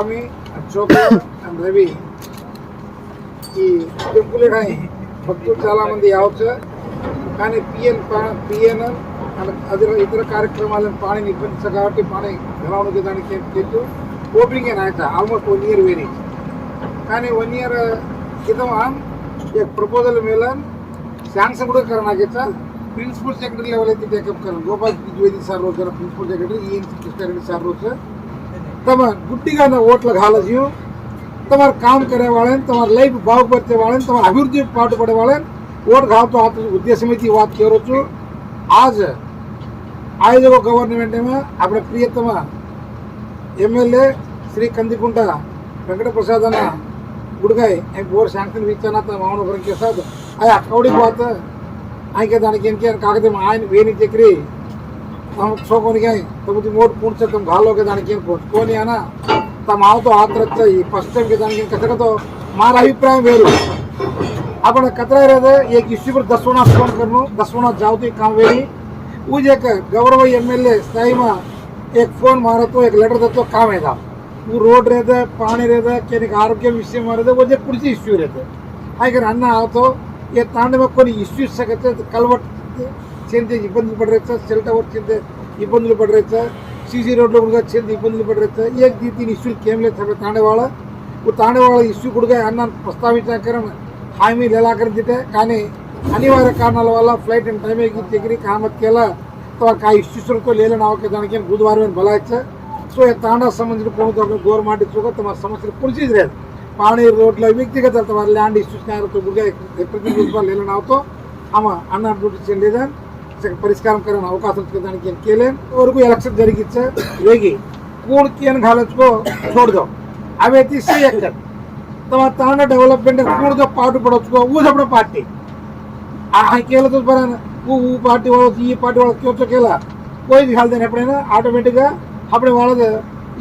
Rami, Choka and Ravi. ఈ టెంపుల్ని భక్తులు చాలామంది యావచ్చు. కానీ పిఎన్ పిఎన్ అది ఇతర కార్యక్రమాలను పాణి నిర్వహించారు కాబట్టి పాణి ఎలా ఉండదు దానికి చెట్టు ఓపెనింగ్ ఆయన ఆల్మోస్ట్ వన్ ఇయర్ వేరీ కానీ వన్ ఇయర్ క్రితం एक प्रपोजल मिलन सैंक्शन కూడా करण्याचा प्रिन्सिपल सेक्रेटरी लेवल అయితే టేకప్ करणार गोपाल द्विवेदी सर रोजगार principal secretary E N C Krishnareddy તમારે ગુડ્ડીગાના ઓટલા હાલે છે તમારે કામ કર્યા વાળાને તમારી લાઈફ બાગપરતે વાળાને તમારે અભિવૃદ્ધિ પાઠ પડે વાળાને ઓટ ઘાલતો આ ઉદ્દેશ્યમાંથી વાત કરું છું આજ આયોજકો ગવર્મેન્ટમાં આપણે પ્રિયતમા ఎమ్మెల్యే శ్రీ కందికుంట వెంకటప్రసాద్ అన్న గుడికాయ్ ఆయన బోర్ శాంక్షన్ ఇచ్చానత మామూలు గురించి అది అక్కడికి పోతే ఆయనకి దానికి ఏం కాకపోతే ఆయన వేణి చక్రి हम ಸೋಕೋನಿಗೆ ತಗುದಿ ಮೋಟ್ ಪೂಣ್ಸ ತಮ್ ಗಾಲೋಗೆ ದಾನಿಗೆ ಕೊನೆ ಅನ ತಮ್ಮ ಆವತು ಆತ್ರತ್ತ ಈ ಫಸ್ಟ್ ಟೈಮ್ ದಾನಿಗೆ ಕಸಕದು ಮಾರ ಅಭಿಪ್ರಾಯ ಬೇರು आपण कचरा इरोदे एक फ़ोन करणं दसवणा जाऊ काम वेळी उज गौरव एम एल ए साईमा एक फ़ोन मारतो एक लेटर देतो, काम येतात वो रोड रहते पाणी रहते केनिक आरोग्य विषय मारते वो जे पुढची इश्यू रहते। हाय कारण अन्न आवतो हे तांडव कोणी इश्यू शकते कलवट సేద్యం ఇబ్బందులు పడరచ్చా సెల్ టవర్ సేద్యం ఇబ్బందులు పడరచ్చా సీసీ రోడ్లో కూడా సేద్యం ఇబ్బందులు పడరచ్చా ఏ దీని ఇష్యూలు ఏం లేదు తాండేవాళ్ళ ఇప్పుడు తాండేవాళ్ళ ఇష్యూ కూడా అన్న ప్రస్తావించాకరం హామీలు ఎలాకరించితే కానీ అనివార్య కారణాల వల్ల ఫ్లైట్ అండ్ టైం ఎగ్గిరి కామత్కేలా ఆ ಇಶ್ಯೂಸ್ಕೋ ಲೇಲ ನಾವಕ್ಕೆ ದಾನಿಕೆ ಬುಧವಾರವೇನು సో తాండా ಈ ತಾಂಡ ಸಂಬಂಧಿಸಿದ ಪ್ರಮುಖ తమ సమస్యలు ತಮ್ಮ లేదు ಕುಣಿಸಿದ್ರೆ ಪಾಣಿ వ్యక్తిగత ವ್ಯಕ್ತಿಗತ ల్యాండ్ ಇಶ್ಯೂಸ್ ಪ್ರತಿನಿಧಿಸುವ ఎప్పటికీ ನಾವತೋ అవుతాం ಅನ್ನ ಅಭಿವೃದ್ಧಿ ಚೆಂದಿದೆ परिष्कार करण्याचा अवकाश होतो केले वरकू एलक्शन జరిగిచ్చే రేగి కూడ్ కేన్ గాలచ్చుకో छोड़ दो अब తీసి ఎక్కడ? తమ తాన డెవలప్మెంట్ కూడదో పాటు పడొచ్చుకో. ఊసప్పుడు పార్టీ. ఆ కేలతో పరాన ఊ పార్టీ వాళ్ళు ఈ పార్టీ వాళ్ళు కూర్చో కేల పోయి దిగాలి ఎప్పుడైనా. ఆటోమేటిక్గా అప్పుడు వాళ్ళది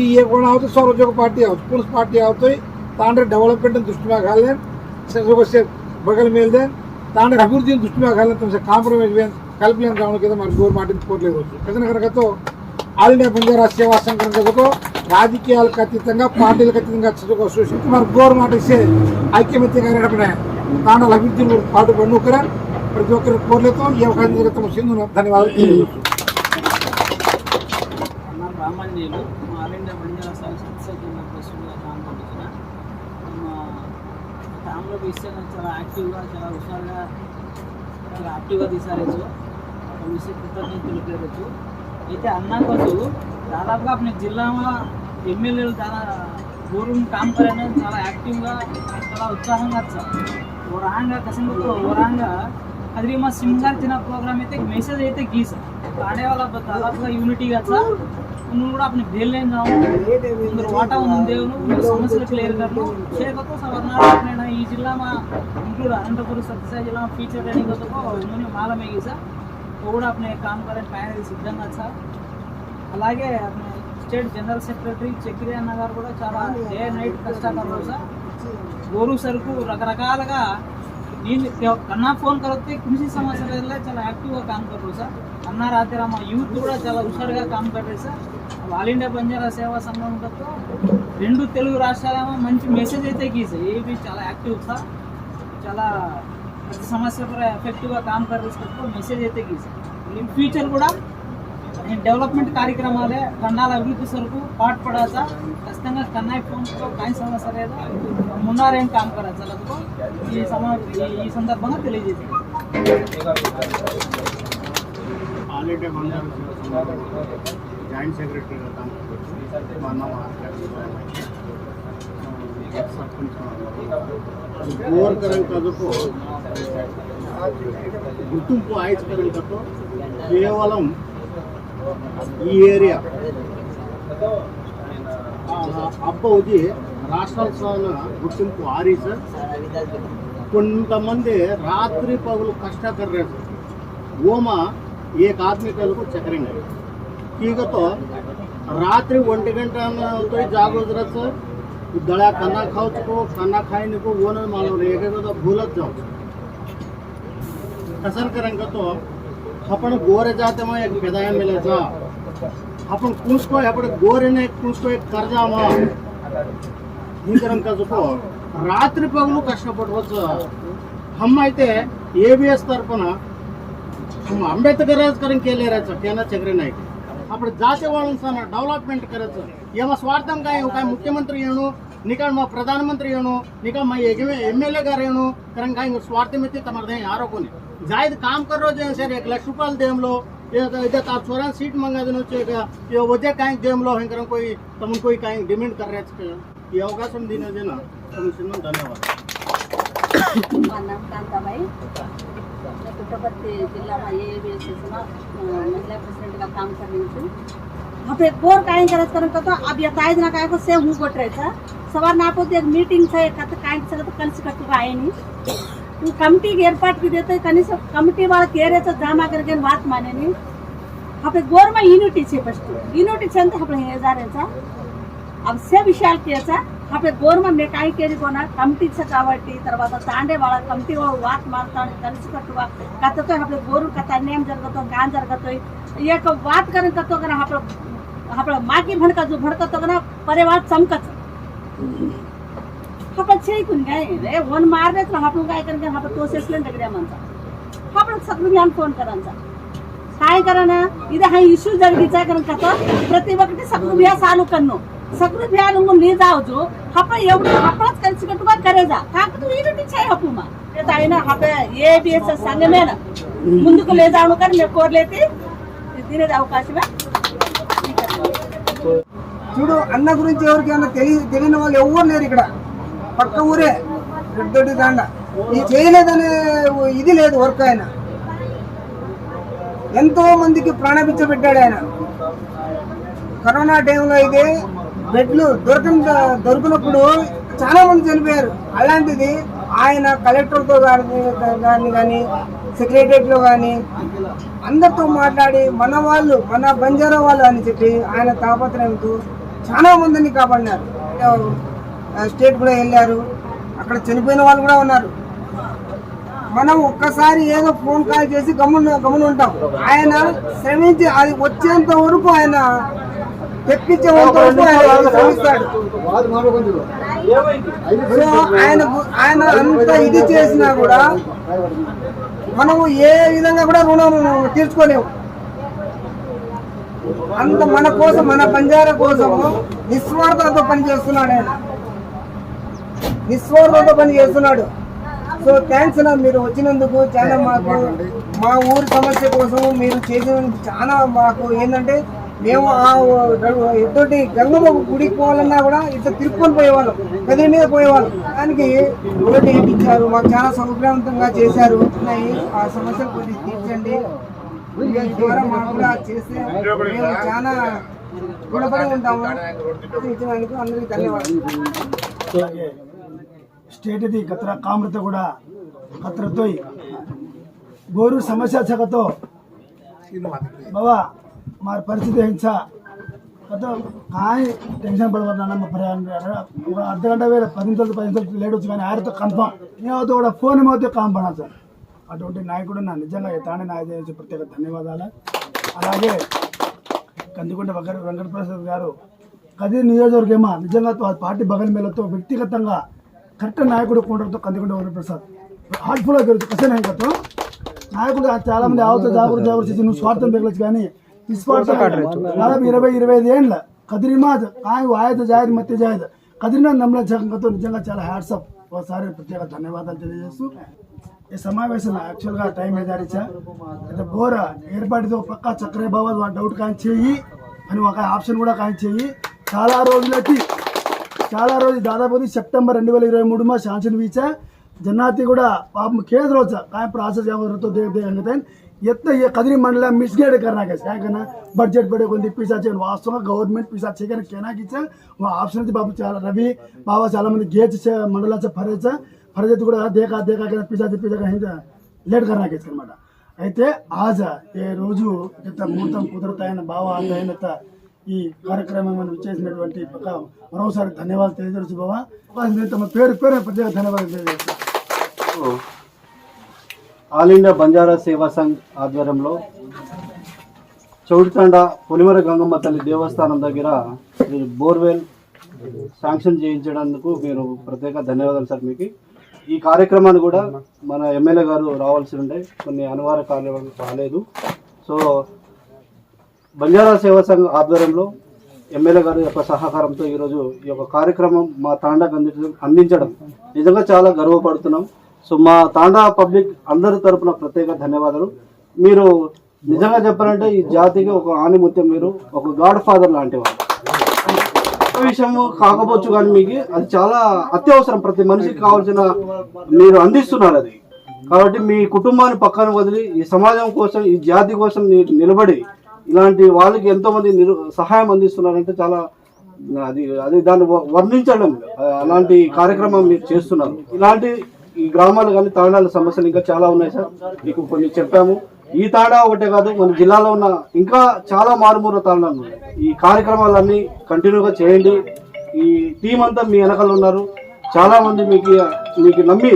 ఈ ఏ కూడా అవుతుంది సౌరోద్యోగ పార్టీ అవుతుంది పోలీస్ పార్టీ అవుతాయి. తాండ్రి డెవలప్మెంట్ని దృష్టిగా కాలేం. బగల్ మేల్దేన్ తాండ్రి అభివృద్ధిని దృష్టిగా కాలేం. తమ కాంప్రమైజ్ వేయండి కల్పలేని రావడం కదా మరి గోర్ మాటిని కోట్లేదు కనుకతో ఆల్ ఇండియా బంజారా సేవా సంఘం కనుకతో రాజకీయాలకు అతీతంగా పార్టీలకు అతీతంగా చదువుకో మరి గోర్ మాట ఇస్తే ఐక్యమత్యంగా నడిపిన తాండాల అభివృద్ధి పాటు పన్నుకరా ప్రతి ఒక్కరి కోర్లతో ఈ అవకాశం సింధు ధన్యవాదాలు రామాంజీలు మా ఆల్ ఇండియా బంజారా ప్రెసిడెంట్గా మా ఫ్యామిలీ చాలా యాక్టివ్గా చాలా హుషారుగా చాలా యాక్టివ్గా తీసారు అయితే కృతజ్ఞతలు పేరొచ్చు. అయితే అన్నకోసు దాదాపుగా మీ జిల్లాలో ఎమ్మెల్యేలు చాలా పూర్వం కాంపరనే చాలా యాక్టివ్గా చాలా ఉత్సాహంగా ఓ రాంగా కసింపుతో ఓ రాంగా సిమ్ ಮಾ తిన ప్రోగ్రామ్ అయితే మెసేజ్ అయితే గీసా. ఆడే వాళ్ళ దాదాపుగా ಯೂನಿಟಿಗೆ ಹಚ್ಚ నువ్వు కూడా అప్పుడు బేలేం కావు. ఇందులో వాటా ఉంది దేవును సమస్యలు క్లియర్ కాదు చేయకపోతే సవర్ణ ఈ జిల్లా మా ఇంట్లో అనంతపురం సత్యసాయి జిల్లా ఫీచర్ ట్రైనింగ్ కోసం మాల గీసా उन्होंने मालूम है सर वो కూడా अपने काम करें పైన సిద్ధంగా వచ్చా అలాగే अपने స్టేట్ జనరల్ సెక్రటరీ చక్రి అన్న గారు కూడా చాలా డే నైట్ కష్టపడ్డారు సార్ గోరు సరుకు రకరకాలుగా నేను కన్నా ఫోన్ కరిగితే కృషి సమస్యలలో చాలా యాక్టివ్గా కామ్ కర్రు సార్ అన్న రాత్రి మా యూత్ కూడా చాలా హుషారుగా కామ్ కర్రే sir all India Banjara Seva సంఘంతో రెండు తెలుగు రాష్ట్రాలేమో మంచి మెసేజ్ అయితే గీసాయి ఏవి చాలా యాక్టివ్ సార్ చాలా ప్రతి సమస్య కూడా ఎఫెక్టివ్గా కామ్ కర్రేసుకుంటూ మెసేజ్ అయితే గీసాయి ఫ్యూచర్ కూడా నేను డెవలప్మెంట్ కార్యక్రమాలే కన్నాల అభివృద్ధి సరుకు పాటు పడాసా ఖచ్చితంగా కన్నాయి ఫోన్తో కాయి సమస్య లేదా మున్నారేం కామ్ కరాచా అందుకో ఈ సమా ఈ- సందర్భంగా తెలియజేసింది. ఆల్ ఇండియా జాయింట్ సెక్రటరీగా కాంపిటీ మా बोर గుర్తింపు ఆయించుకోవడంతో కేవలం ఈ ఏరియా. అబ్బవుది రాష్ట్రాల సాధన గుర్తింపు ఆరీ సార్ కొంతమంది రాత్రి పగులు కష్టకర్రే ఓమ ఏ కార్మికులకు చకరింగ్. ఈగతో రాత్రి ఒంటి గంట జాగ్రత్త సార్. दळ्या खाना खाऊच को खाना खाई नको वो न मालूम रे एक तो भूलत जाऊ कसर करेंगे तो आपण गोरे जाते मग एक पेदाया मिळायचा आपण कुंसको आपण गोरेने कुंसको एक कर्जा मग ఇంకరం కసుపు రాత్రి పగులు కష్టపడవచ్చు हम అయితే ఏబిఎస్ తరఫున हम आंबेडकर करून केले राहायचं આપણે જાતે વાળું છે ડેવલપમેન્ટ કરે છે એમાં સ્વાર્થం કાંઈ કાંઈ મુખ્યમંત્રી ఏను నీకా మా ప్రధానమంత్రి ఏను నీకా మా ఎమ్మెల్యే గారు ఏను કારણ કાંઈ સ્વાર્થમ એથી તમારે યારો કોને જાહેર કામ કરો છે સર એક લાખ રૂપિયાలు దేంలో છોરા સીટ મંગાવીનો છે કે વધે કાંઈક દેમલો હેંકર કોઈ તમને કોઈ કાંઈ ડિમેન્ડ કરે છે ఈ అవకాశం దీని కమిషన్ ధన్యవాదాలు વખત જિલ્લામાં એ એસએસમાં મહિલા પ્રેસિડેન્ટના કામ કરી છું આપણે ગોર કાંઈ કરે કરે તો આ બેતાય ના કાંઈ સેવ હું ગોટ રહે છે સવારના આપો એક મીટિંગ છે એક કાંઈ સર તો કન્સ કરતું કાંઈ નહીં కమిటీకి ఏర్పాటు చేస్తే కనీసం కమిటీ వాళ్ళకి ఏదైతే జామా కరిగిన વાત માને નહીં આપણે ગોરમાં યુનિટી છે ફર્સ્ટ યુનિટી છે ને આપણે હેજારે છે આપ સે વિશાલ કે છે కాబట్టి ಗೌರ್ಮೆಂಟ್ ಕಾಯಿ ಕೇಳಿಕೋಣ ಕಮಿಟಿಸ కాబట్టి తర్వాత తాండే వాళ్ళ కమిటీ వాళ్ళు వాక్ మారుతాడు కలిసికట్టుగా కథతో అప్పుడు గోరు కథ అన్యాయం జరుగుతో గాన్ జరుగుతో ఈ యొక్క వాత్ కరెంట్ కథతో కానీ అప్పుడు అప్పుడు మాకి భణక జు భణకతో కానీ పరివార్ చమకచ్చు आपण छेकून काय रे वन मारलेच ना आपण काय करून आपण तो सेसले तिकडे म्हणचा आपण सगळं ज्ञान फोन करायचा काय करा ना इथे हा इश्यू जर विचार करून का प्रतिभा सगळं बिया चालू करणं సకృద్యానంగా నీరు తావచ్చు హప్ప ఎవడు హప్పలతో కలిసి కట్టుకొని కరేదా కాకపోతే నీళ్ళు ఇచ్చాయి హప్పమ్మ ముందుకు లేదాను కానీ మేము కోరలేతే తినేది చూడు అన్న గురించి ఎవరికైనా తెలియ తెలియని వాళ్ళు ఎవరు లేరు ఇక్కడ. పక్క ఊరే. పెద్దోటి దాండ. ఈ చేయలేదనే ఇది లేదు వర్క్ ఆయన. ఎంతో మందికి ప్రాణభిచ్చ పెట్టాడు ఆయన. కరోనా టైంలో అయితే బెడ్లు దొరకని దొరికినప్పుడు చాలా మంది చనిపోయారు. అలాంటిది ఆయన కలెక్టర్తో కానీ కానీ కానీ సెక్రటరియట్లో కానీ అందరితో మాట్లాడి మన వాళ్ళు మన బంజారా వాళ్ళు అని చెప్పి ఆయన తాపత్రయంతో చాలా మందిని కాపాడినారు. స్టేట్ కూడా వెళ్ళారు. అక్కడ చనిపోయిన వాళ్ళు కూడా ఉన్నారు. మనం ఒక్కసారి ఏదో ఫోన్ కాల్ చేసి గమ్మున గమనం ఉంటాం. ఆయన శ్రమించి అది వచ్చేంత వరకు ఆయన తెప్పించే ఆయన సో ఆయన ఆయన అంత ఇది చేసినా కూడా మనము ఏ విధంగా కూడా రుణం తీర్చుకోలేము. అంత మన కోసం మన బంజారా కోసము నిస్వార్థతో పని చేస్తున్నాడు ఆయన. నిస్వార్థతో పని చేస్తున్నాడు. సో థ్యాంక్స్ అన్న మీరు వచ్చినందుకు చాలా మాకు మా ఊరి సమస్య కోసం మీరు చేసినందుకు చాలా మాకు ఏంటంటే మేము ఇద్దరి గంగబాబు గుడికి పోవాలన్నా కూడా ఇట్లా తిరుపతి పోయేవాళ్ళం. కదిరి మీద పోయేవాళ్ళం. దానికి రోడ్డు వేయించారు మాకు చాలా సౌకర్యవంతంగా చేశారు. ఉన్నాయి. ఆ సమస్యలు కొద్దిగా తీర్చండి. ద్వారా మాకు కూడా చేస్తే మేము చాలా గుణపడి ఉంటాము. ఇచ్చినందుకు అందరికీ ధన్యవాదాలు. స్టేట్ది కత్ర కామ్రత కూడా కత్రతో గోరు సమస్య శాఖతో బాబా మరి పరిస్థితి ఏంచా? కదా కానీ టెన్షన్ పడబడ్డా మా ఒక అర్ధ గంట వేరే పది నిమిషాలు పది నిమిషాలు లేట్ వచ్చి కానీ ఆయనతో కన్ఫామ్ నేను కూడా ఫోన్ ఏమవుతా కాంపడా సార్. అటువంటి నాయకుడు నా నిజంగా తానే నాయకుడు ప్రత్యేక ధన్యవాదాలు. అలాగే కందికొండ వెంకట వెంకటప్రసాద్ గారు కది నియోజకవర్గేమా? నిజంగా పార్టీ బగన్ మేలతో వ్యక్తిగతంగా కరెక్ట్ నాయకుడు కొండతో కందికొండ వెంకటప్రసాద్. హార్ట్ఫుల్గా తెలుసు. కసే నాయకత్వం. నాయకుడు చాలామంది ఆవుతో జాగ్రత్త జాగ్రత్త చేసి నువ్వు స్వార్థం పెరగచ్చు కానీ నిస్వార్థం దాదాపు ఇరవై ఐదు ఏండ్ల కదిరిమాద్ కాయ వాయద జాయద్ మధ్య జాయద్ కదిరినా నమ్మల జగంతో నిజంగా చాలా హ్యాట్సప్ ఒకసారి ప్రత్యేక ధన్యవాదాలు తెలియజేస్తూ ఈ సమావేశం యాక్చువల్గా టైం ఏదారిచా అయితే బోర ఏర్పాటుతో పక్కా చక్రే బాబా డౌట్ కాని చెయ్యి అని ఒక ఆప్షన్ కూడా కాని చెయ్యి చాలా రోజులకి చాలా రోజు దాదాపు సెప్టెంబర్ రెండు వేల ఇరవై మూడు మా శాంక్షన్ వీచా. జనాతి కూడా పాపం ಕೇಳಿದ್ರು ಸರ್ ಕಾಯ್ ಪ್ರಾಸೆಸ್ ఎత్త కదిరి ಹಂಗತೆ ಎತ್ತ ಕದರಿ ಮಂಡಲ ಮಿಸ್ಗೈಡ್ ಕರ್ನಾಕ ಯಾಕನ್ನ బడ్జెట్ పెట్టే కొంత ఇప్పించాల్సి వాస్తవంగా గవర్నమెంట్ ఇప్పించాల్సి కానీ కేనాకిచ్చా ఆప్షన్ అయితే బాబు చాలా రవి బాబా చాలా మంది గేచ్ మండల ఫరేచ ఫరజత్ కూడా దేకా దేకా పీసా పీసా లేట్ కర్నాకేచ్చు అనమాట అయితే ఆజ ఏ రోజు ఇంత ముహూర్తం కుదరతాయన బావ అందైనంత ఈ కార్యక్రమం చేసినటువంటి మరోసారి ధన్యవాదాలు తెలియజేసి బాబా తమ పేరు పేరు ప్రత్యేక ధన్యవాదాలు తెలియజేస్తాను ఆల్ ఇండియా బంజారా సేవా సంఘ్ ఆధ్వర్యంలో చౌడితండ పొలిమర గంగమ్మ తల్లి దేవస్థానం దగ్గర మీరు బోర్వెల్ శాంక్షన్ చేయించడానికి మీరు ప్రత్యేక ధన్యవాదాలు సార్ మీకు. ఈ కార్యక్రమాన్ని కూడా మన ఎమ్మెల్యే గారు రావాల్సి ఉండే కొన్ని అనివార్య కార్యక్రమాలు రాలేదు. సో బంజారా సేవా సంఘం ఆధ్వర్యంలో ఎమ్మెల్యే గారి యొక్క సహకారంతో ఈరోజు ఈ యొక్క కార్యక్రమం మా తాండాకు అందించడం అందించడం. నిజంగా చాలా గర్వపడుతున్నాం. సో మా తాండా పబ్లిక్ అందరి తరపున ప్రత్యేక ధన్యవాదాలు. మీరు నిజంగా చెప్పాలంటే ఈ జాతికి ఒక ఆనిముత్యం మీరు ఒక గాడ్ ఫాదర్ లాంటి వాళ్ళు విషయం కాకపోవచ్చు కానీ మీకు అది చాలా అత్యవసరం. ప్రతి మనిషికి కావాల్సిన మీరు అందిస్తున్నారు అది. కాబట్టి మీ కుటుంబాన్ని పక్కన వదిలి ఈ సమాజం కోసం ఈ జాతి కోసం నిలబడి ఇలాంటి వాళ్ళకి ఎంతో మంది నిరు సహాయం అందిస్తున్నారంటే చాలా అది అది దాన్ని వ- వర్ణించడం అలాంటి కార్యక్రమం మీరు చేస్తున్నారు. ఇలాంటి ఈ గ్రామాలు కానీ తాండాల సమస్యలు ఇంకా చాలా ఉన్నాయి సార్. మీకు కొన్ని చెప్పాము. ఈ తాడా ఒకటే కాదు మన జిల్లాలో ఉన్న ఇంకా చాలా మారుమూల తాండాలు ఉన్నాయి. ఈ కార్యక్రమాలన్నీ కంటిన్యూగా చేయండి. ఈ టీం అంతా మీ వెనకాల ఉన్నారు. చాలా మంది మీకు మీకు నమ్మి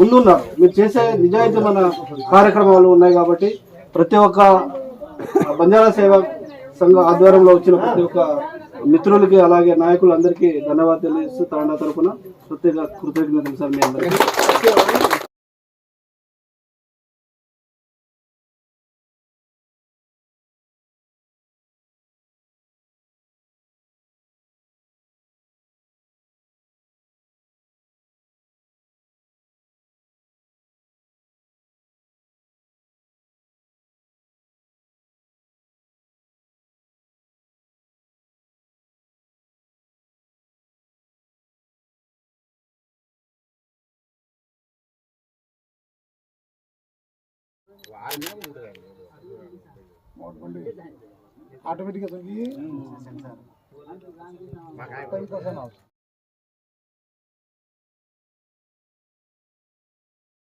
ముందున్నారు. మీరు చేసే నిజాయితీమైన కార్యక్రమాలు ఉన్నాయి కాబట్టి ప్రతి ఒక్క బంజారా సేవ సంఘ ఆధ్వర్యంలో వచ్చిన ప్రతి ఒక్క మిత్రులకి అలాగే నాయకులందరికీ ధన్యవాదాలు తెలియజేస్తూ తాండా తరపున. ప్రత్యేక కృతజ్ఞతలు సార్ ఆటోమేటిక్గా